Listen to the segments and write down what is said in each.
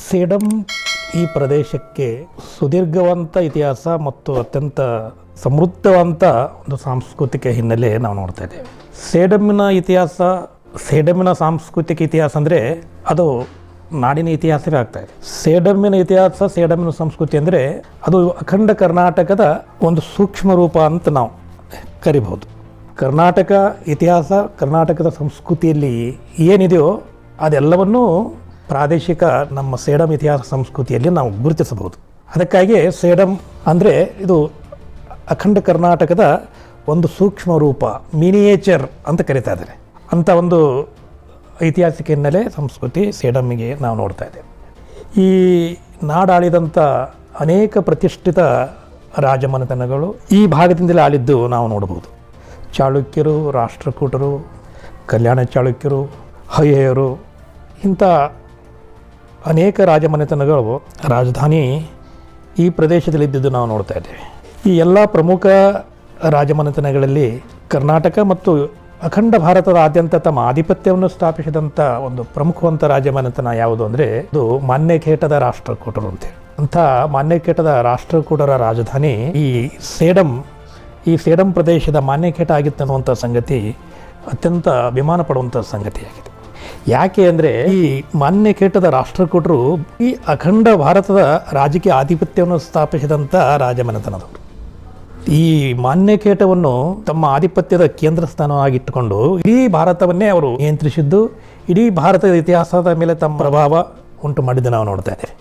ಸೇಡಂ ಈ ಪ್ರದೇಶಕ್ಕೆ ಸುದೀರ್ಘವಂತ ಇತಿಹಾಸ ಮತ್ತು ಅತ್ಯಂತ ಸಮೃದ್ಧವಂತ ಒಂದು ಸಾಂಸ್ಕೃತಿಕ ಹಿನ್ನೆಲೆ ನಾವು ನೋಡ್ತಾ ಇದ್ದೇವೆ. ಸೇಡಮ್ಮಿನ ಇತಿಹಾಸ ಸೇಡಮ್ಮಿನ ಸಾಂಸ್ಕೃತಿಕ ಇತಿಹಾಸ ಅಂದರೆ ಅದು ನಾಡಿನ ಇತಿಹಾಸವೇ ಆಗ್ತಾ ಇದೆ. ಸೇಡಮ್ಮಿನ ಇತಿಹಾಸ ಸೇಡಮ್ಮಿನ ಸಂಸ್ಕೃತಿ ಅಂದರೆ ಅದು ಅಖಂಡ ಕರ್ನಾಟಕದ ಒಂದು ಸೂಕ್ಷ್ಮ ರೂಪ ಅಂತ ನಾವು ಕರಿಬಹುದು. ಕರ್ನಾಟಕ ಇತಿಹಾಸ, ಕರ್ನಾಟಕದ ಸಂಸ್ಕೃತಿಯಲ್ಲಿ ಏನಿದೆಯೋ ಅದೆಲ್ಲವನ್ನೂ ಪ್ರಾದೇಶಿಕ ನಮ್ಮ ಸೇಡಂ ಇತಿಹಾಸ ಸಂಸ್ಕೃತಿಯಲ್ಲಿ ನಾವು ಗುರುತಿಸಬಹುದು. ಅದಕ್ಕಾಗಿ ಸೇಡಂ ಅಂದರೆ ಇದು ಅಖಂಡ ಕರ್ನಾಟಕದ ಒಂದು ಸೂಕ್ಷ್ಮ ರೂಪ ಮಿನಿಯೇಚರ್ ಅಂತ ಕರಿತಾ ಇದ್ದಾರೆ. ಅಂಥ ಒಂದು ಐತಿಹಾಸಿಕ ಹಿನ್ನೆಲೆ ಸಂಸ್ಕೃತಿ ಸೇಡಮ್ಮಿಗೆ ನಾವು ನೋಡ್ತಾ ಇದ್ದೇವೆ. ಈ ನಾಡಾಳಿದಂಥ ಅನೇಕ ಪ್ರತಿಷ್ಠಿತ ರಾಜಮನೆತನಗಳು ಈ ಭಾಗದಿಂದಲೇ ಆಳಿದ್ದು ನಾವು ನೋಡಬಹುದು. ಚಾಳುಕ್ಯರು, ರಾಷ್ಟ್ರಕೂಟರು, ಕಲ್ಯಾಣ ಚಾಳುಕ್ಯರು ಹಯ್ಯರು ಇಂಥ ಅನೇಕ ರಾಜಮನೆತನಗಳು ರಾಜಧಾನಿ ಈ ಪ್ರದೇಶದಲ್ಲಿದ್ದುದು ನಾವು ನೋಡ್ತಾ ಇದ್ದೇವೆ. ಈ ಎಲ್ಲ ಪ್ರಮುಖ ರಾಜಮನೆತನಗಳಲ್ಲಿ ಕರ್ನಾಟಕ ಮತ್ತು ಅಖಂಡ ಭಾರತದಾದ್ಯಂತ ತಮ್ಮ ಆಧಿಪತ್ಯವನ್ನು ಸ್ಥಾಪಿಸಿದಂಥ ಒಂದು ಪ್ರಮುಖವಂತ ರಾಜಮನೆತನ ಯಾವುದು ಅಂದರೆ ಅದು ಮಾನ್ಯಕೇಟದ ರಾಷ್ಟ್ರಕೂಟರು ಅಂತೇಳಿ ಅಂಥ ಮಾನ್ಯಕೇಟದ ರಾಷ್ಟ್ರಕೂಟರ ರಾಜಧಾನಿ ಈ ಸೇಡಂ ಈ ಸೇಡಂ ಪ್ರದೇಶದ ಮಾನ್ಯಕೇಟ ಆಗಿತ್ತು ಅನ್ನುವಂಥ ಸಂಗತಿ ಅತ್ಯಂತ ಅಭಿಮಾನ ಪಡುವಂಥ ಸಂಗತಿಯಾಗಿದೆ. ಯಾಕೆ ಅಂದರೆ ಈ ಮಾನ್ಯ ಕೇಟದ ರಾಷ್ಟ್ರಕೂಟರು ಈ ಅಖಂಡ ಭಾರತದ ರಾಜಕೀಯ ಆಧಿಪತ್ಯವನ್ನು ಸ್ಥಾಪಿಸಿದಂಥ ರಾಜಮನೆತನದವರು. ಈ ಮಾನ್ಯ ಕೇಟವನ್ನು ತಮ್ಮ ಆಧಿಪತ್ಯದ ಕೇಂದ್ರ ಸ್ಥಾನವಾಗಿಟ್ಟುಕೊಂಡು ಇಡೀ ಭಾರತವನ್ನೇ ಅವರು ನಿಯಂತ್ರಿಸಿದ್ದು, ಇಡೀ ಭಾರತದ ಇತಿಹಾಸದ ಮೇಲೆ ತಮ್ಮ ಪ್ರಭಾವ ಉಂಟು ಮಾಡಿದ್ದು ನಾವು ನೋಡ್ತಾ ಇದ್ದೇವೆ.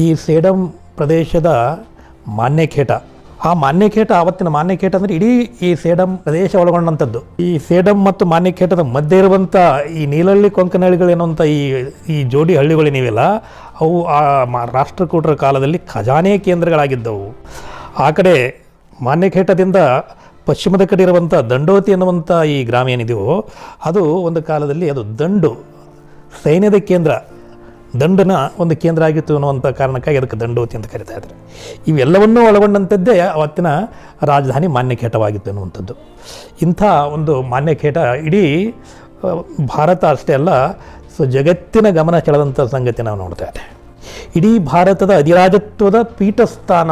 ಈ ಸೇಡಂ ಪ್ರದೇಶದ ಮಾನ್ಯಕೇಟ ಆ ಮಾನ್ಯಕೇಟ, ಆವತ್ತಿನ ಮಾನ್ಯಕೇಟ ಅಂದ್ರೆ ಇಡೀ ಈ ಸೇಡಂ ಪ್ರದೇಶ ಒಳಗೊಂಡಂಥದ್ದು. ಈ ಸೇಡಂ ಮತ್ತು ಮಾನ್ಯಕೇಟದ ಮಧ್ಯೆ ಇರುವಂಥ ಈ ನೀಲಹಳ್ಳಿ ಕೊಂಕನಹಳ್ಳಿಗಳೇನುವಂಥ ಈ ಈ ಜೋಡಿ ಹಳ್ಳಿಗಳೇನಿವೆಲ್ಲ ಅವು ಆ ರಾಷ್ಟ್ರಕೂಟರ ಕಾಲದಲ್ಲಿ ಖಜಾನೆ ಕೇಂದ್ರಗಳಾಗಿದ್ದವು. ಆ ಕಡೆ ಮಾನ್ಯಖೇಟದಿಂದ ಪಶ್ಚಿಮದ ಕಡೆ ಇರುವಂಥ ದಂಡೋತಿ ಅನ್ನುವಂಥ ಈ ಗ್ರಾಮ ಏನಿದೆಯೋ, ಅದು ಒಂದು ಕಾಲದಲ್ಲಿ ಅದು ದಂಡು, ಸೈನ್ಯದ ಕೇಂದ್ರ. ದಂಡನ ಒಂದು ಕೇಂದ್ರ ಆಗಿತ್ತು ಅನ್ನುವಂಥ ಕಾರಣಕ್ಕಾಗಿ ಅದಕ್ಕೆ ದಂಡೋತಿ ಅಂತ ಕರಿತಾ ಇದ್ದಾರೆ ಇವೆಲ್ಲವನ್ನೂ ಒಳಗೊಂಡಂಥದ್ದೇ ಅವತ್ತಿನ ರಾಜಧಾನಿ ಮಾನ್ಯಖೇಟವಾಗಿತ್ತು ಅನ್ನುವಂಥದ್ದು. ಇಂಥ ಒಂದು ಮಾನ್ಯಖೇಟ ಇಡೀ ಭಾರತ ಅಷ್ಟೇ ಅಲ್ಲ, ಸೊ ಜಗತ್ತಿನ ಗಮನ ಸೆಳೆದಂಥ ಸಂಗತಿ ನಾವು ನೋಡ್ತಾ ಇದ್ದೆ ಇಡೀ ಭಾರತದ ಅಧಿರಾಜತ್ವದ ಪೀಠಸ್ಥಾನ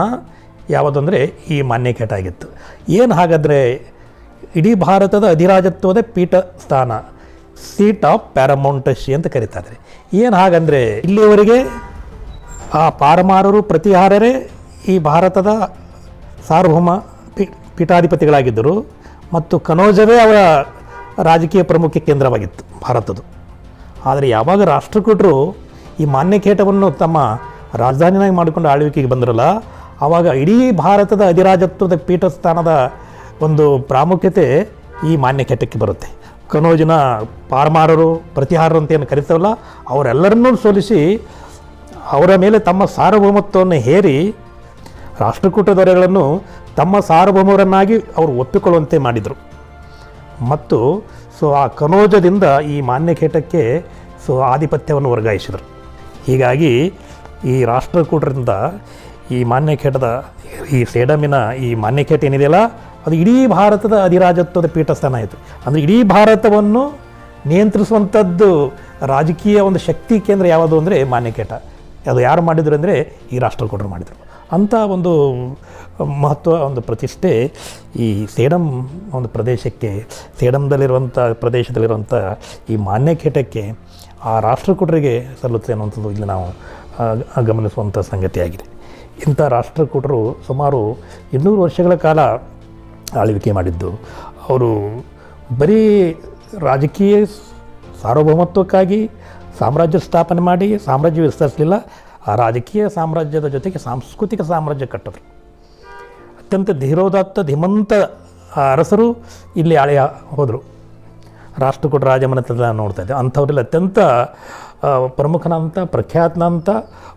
ಯಾವುದಂದರೆ ಈ ಮಾನ್ಯಕೇಟ ಆಗಿತ್ತು. ಏನು ಹಾಗಾದರೆ ಇಡೀ ಭಾರತದ ಅಧಿರಾಜತ್ವದ ಪೀಠ ಸ್ಥಾನ ಸೀಟ್ ಆಫ್ ಪ್ಯಾರಮೌಂಟಶಿ ಅಂತ ಕರೀತಾರೆ ಏನು ಹಾಗಂದರೆ ಇಲ್ಲಿಯವರೆಗೆ ಆ ಪಾರಮಾರರು, ಪ್ರತಿಹಾರರೇ ಈ ಭಾರತದ ಸಾರ್ವಭೌಮ ಪೀಠಾಧಿಪತಿಗಳಾಗಿದ್ದರು ಮತ್ತು ಕನೋಜವೇ ಅವರ ರಾಜಕೀಯ ಪ್ರಮುಖ ಕೇಂದ್ರವಾಗಿತ್ತು ಭಾರತದ್ದು. ಆದರೆ ಯಾವಾಗ ರಾಷ್ಟ್ರಕೂಟರು ಈ ಮಾನ್ಯಕೇಟವನ್ನು ತಮ್ಮ ರಾಜಧಾನಿಯಾಗಿ ಮಾಡಿಕೊಂಡು ಆಳ್ವಿಕೆಗೆ ಬಂದರಲ್ಲ, ಆವಾಗ ಇಡೀ ಭಾರತದ ಅಧಿರಾಜತ್ವದ ಪೀಠಸ್ಥಾನದ ಒಂದು ಪ್ರಾಮುಖ್ಯತೆ ಈ ಮಾನ್ಯಕೇಟಕ್ಕೆ ಬರುತ್ತೆ. ಕನೋಜಿನ ಪಾರ್ಮಾರರು, ಪ್ರತಿಹಾರರು ಅಂತ ಏನು ಕರಿತಾವಲ್ಲ ಅವರೆಲ್ಲರನ್ನೂ ಸೋಲಿಸಿ ಅವರ ಮೇಲೆ ತಮ್ಮ ಸಾರ್ವಭೌಮತ್ವವನ್ನು ಹೇರಿ ರಾಷ್ಟ್ರಕೂಟ ದೊರೆಗಳನ್ನು ತಮ್ಮ ಸಾರ್ವಭೌಮರನ್ನಾಗಿ ಅವರು ಒಪ್ಪಿಕೊಳ್ಳುವಂತೆ ಮಾಡಿದರು. ಮತ್ತು ಸೊ ಆ ಕನೋಜದಿಂದ ಈ ಮಾನ್ಯಕೇಟಕ್ಕೆ ಸೊ ಆಧಿಪತ್ಯವನ್ನು ವರ್ಗಾಯಿಸಿದರು. ಹೀಗಾಗಿ ಈ ರಾಷ್ಟ್ರಕೂಟರಿಂದ ಈ ಮಾನ್ಯಕೇಟದ ಈ ಸೇಡಮಿನ ಈ ಮಾನ್ಯಕೇಟ ಏನಿದೆಯಲ್ಲ ಅದು ಇಡೀ ಭಾರತದ ಅಧಿರಾಜತ್ವದ ಪೀಠಸ್ಥಾನ ಆಯಿತು. ಅಂದರೆ ಇಡೀ ಭಾರತವನ್ನು ನಿಯಂತ್ರಿಸುವಂಥದ್ದು ರಾಜಕೀಯ ಒಂದು ಶಕ್ತಿ ಕೇಂದ್ರ ಯಾವುದು ಅಂದರೆ ಮಾನ್ಯಕೇಟ. ಅದು ಯಾರು ಮಾಡಿದ್ರು ಅಂದರೆ ಈ ರಾಷ್ಟ್ರಕೂಟರು ಮಾಡಿದರು. ಅಂಥ ಒಂದು ಮಹತ್ವ, ಒಂದು ಪ್ರತಿಷ್ಠೆ ಈ ಸೇಡಂ ಒಂದು ಪ್ರದೇಶಕ್ಕೆ, ಸೇಡಂದಲ್ಲಿರುವಂಥ ಪ್ರದೇಶದಲ್ಲಿರುವಂಥ ಈ ಮಾನ್ಯಕೇಟಕ್ಕೆ ಆ ರಾಷ್ಟ್ರಕೂಟರಿಗೆ ಸಲ್ಲುತ್ತೆ ಅನ್ನುವಂಥದ್ದು ಇಲ್ಲಿ ನಾವು ಗಮನಿಸುವಂಥ ಸಂಗತಿಯಾಗಿದೆ. ಇಂಥ ರಾಷ್ಟ್ರಕೂಟರು ಸುಮಾರು ಇನ್ನೂರು ವರ್ಷಗಳ ಕಾಲ ಆಳ್ವಿಕೆ ಮಾಡಿದ್ದು. ಅವರು ಬರೀ ರಾಜಕೀಯ ಸಾರ್ವಭೌಮತ್ವಕ್ಕಾಗಿ ಸಾಮ್ರಾಜ್ಯ ಸ್ಥಾಪನೆ ಮಾಡಿ ಸಾಮ್ರಾಜ್ಯ ವಿಸ್ತರಿಸಲಿಲ್ಲ, ಆ ರಾಜಕೀಯ ಸಾಮ್ರಾಜ್ಯದ ಜೊತೆಗೆ ಸಾಂಸ್ಕೃತಿಕ ಸಾಮ್ರಾಜ್ಯ ಕಟ್ಟಿದ್ರು. ಅತ್ಯಂತ ಧೀರೋದಾತ್ತ, ಧೀಮಂತ ಅರಸರು ಇಲ್ಲಿ ಆಳೆಯ ಹೋದರು. ರಾಷ್ಟ್ರಕೂಟ ರಾಜಮನೆತನ ನೋಡ್ತಾ ಇದ್ದೆ. ಅಂಥವ್ರಲ್ಲಿ ಅತ್ಯಂತ ಪ್ರಮುಖನಂಥ ಪ್ರಖ್ಯಾತನಂತ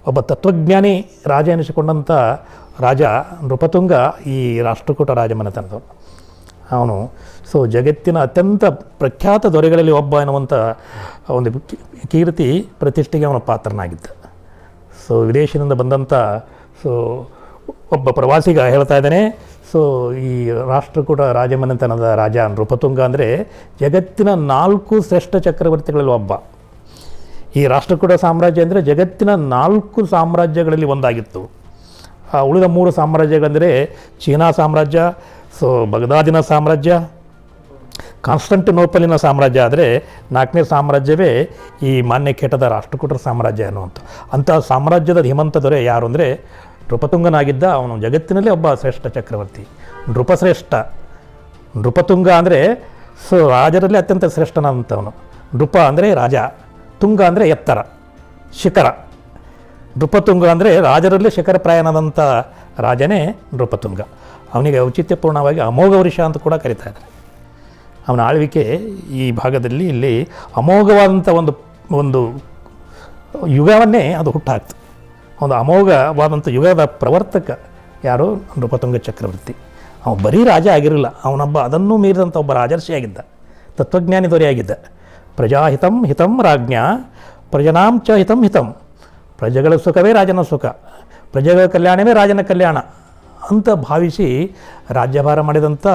ಒಬ್ಬ ತತ್ವಜ್ಞಾನಿ ರಾಜ ಎನಿಸಿಕೊಂಡಂಥ ರಾಜ ನೃಪತುಂಗ ಈ ರಾಷ್ಟ್ರಕೂಟ ರಾಜಮನೆತನದವನು ಅವನು, ಸೊ ಜಗತ್ತಿನ ಅತ್ಯಂತ ಪ್ರಖ್ಯಾತ ದೊರೆಗಳಲ್ಲಿ ಒಬ್ಬ ಎನ್ನುವಂಥ ಒಂದು ಕೀರ್ತಿ ಪ್ರತಿಷ್ಠೆಗೆ ಅವನ ಪಾತ್ರನಾಗಿದ್ದ. ಸೊ ವಿದೇಶದಿಂದ ಬಂದಂಥ ಸೊ ಒಬ್ಬ ಪ್ರವಾಸಿಗ ಹೇಳ್ತಾ ಇದ್ದಾನೆ, ಸೊ ಈ ರಾಷ್ಟ್ರಕೂಟ ರಾಜಮನೆತನದ ರಾಜ ನೃಪತುಂಗ ಅಂದರೆ ಜಗತ್ತಿನ ನಾಲ್ಕು ಶ್ರೇಷ್ಠ ಚಕ್ರವರ್ತಿಗಳಲ್ಲಿ ಒಬ್ಬ. ಈ ರಾಷ್ಟ್ರಕೂಟ ಸಾಮ್ರಾಜ್ಯ ಅಂದರೆ ಜಗತ್ತಿನ ನಾಲ್ಕು ಸಾಮ್ರಾಜ್ಯಗಳಲ್ಲಿ ಒಂದಾಗಿತ್ತು. ಆ ಉಳಿದ ಮೂರು ಸಾಮ್ರಾಜ್ಯಗಳೆಂದರೆ ಚೀನಾ ಸಾಮ್ರಾಜ್ಯ, ಸೊ ಬಗದಾದಿನ ಸಾಮ್ರಾಜ್ಯ, ಕಾನ್ಸ್ಟಂಟಿನೋಪಲಿನ ಸಾಮ್ರಾಜ್ಯ. ಆದರೆ ನಾಲ್ಕನೇ ಸಾಮ್ರಾಜ್ಯವೇ ಈ ಮಾನ್ಯ ಕೇಟದ ರಾಷ್ಟ್ರಕೂಟರ ಸಾಮ್ರಾಜ್ಯ ಅನ್ನುವಂಥ ಅಂಥ ಸಾಮ್ರಾಜ್ಯದ ಹಿಮಂತ ದೊರೆ ಯಾರು ಅಂದರೆ ನೃಪತುಂಗನಾಗಿದ್ದ ಅವನು ಜಗತ್ತಿನಲ್ಲೇ ಒಬ್ಬ ಶ್ರೇಷ್ಠ ಚಕ್ರವರ್ತಿ. ನೃಪಶ್ರೇಷ್ಠ. ನೃಪತುಂಗ ಅಂದರೆ ಸೊ ರಾಜರಲ್ಲಿ ಅತ್ಯಂತ ಶ್ರೇಷ್ಠನಾದಂಥವನು. ನೃಪ ಅಂದರೆ ರಾಜ. ತುಂಗ ಅಂದರೆ ಎತ್ತರ. ಶಿಖರ. ನೃಪತುಂಗ ಅಂದರೆ ರಾಜರಲ್ಲಿ ಶಿಖರಪ್ರಾಯನಾದಂಥ ರಾಜನೇ ನೃಪತುಂಗ. ಅವನಿಗೆ ಔಚಿತ್ಯಪೂರ್ಣವಾಗಿ ಅಮೋಘ ವೃಷ ಅಂತ ಕೂಡ ಕರೀತಾ ಇದ್ದಾರೆ ಅವನ ಆಳ್ವಿಕೆ ಈ ಭಾಗದಲ್ಲಿ ಇಲ್ಲಿ ಅಮೋಘವಾದಂಥ ಒಂದು ಒಂದು ಯುಗವನ್ನೇ ಅದು ಹುಟ್ಟಾಕ್ತು. ಒಂದು ಅಮೋಘವಾದಂಥ ಯುಗದ ಪ್ರವರ್ತಕ ಯಾರು? ನೃಪತುಂಗ ಚಕ್ರವರ್ತಿ. ಅವನು ಬರೀ ರಾಜ ಆಗಿರಲಿಲ್ಲ. ಅವನೊಬ್ಬ ಅದನ್ನೂ ಮೀರಿದಂಥ ಒಬ್ಬ ರಾಜರ್ಷಿಯಾಗಿದ್ದ ತತ್ವಜ್ಞಾನಿ ದೊರೆಯಾಗಿದ್ದ ಪ್ರಜಾಹಿತಂ ಹಿತಂ ರಾಜ್ಞ, ಪ್ರಜನಾಂ ಚ ಹಿತಂ ಹಿತಂ. ಪ್ರಜೆಗಳ ಸುಖವೇ ರಾಜನ ಸುಖ. ಪ್ರಜೆಗಳ ಕಲ್ಯಾಣವೇ ರಾಜನ ಕಲ್ಯಾಣ ಅಂತ ಭಾವಿಸಿ ರಾಜ್ಯಭಾರ ಮಾಡಿದಂಥ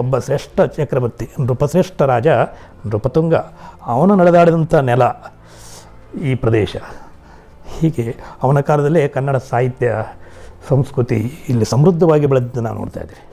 ಒಬ್ಬ ಶ್ರೇಷ್ಠ ಚಕ್ರವರ್ತಿ, ನೃಪಶ್ರೇಷ್ಠ ರಾಜ ನೃಪತುಂಗ. ಅವನು ನಡೆದಾಡಿದಂಥ ನೆಲ ಈ ಪ್ರದೇಶ. ಹೀಗೆ ಅವನ ಕಾಲದಲ್ಲೇ ಕನ್ನಡ ಸಾಹಿತ್ಯ, ಸಂಸ್ಕೃತಿ ಇಲ್ಲಿ ಸಮೃದ್ಧವಾಗಿ ಬೆಳೆದಿದ್ದು ನಾವು ನೋಡ್ತಾ ಇದ್ದೀವಿ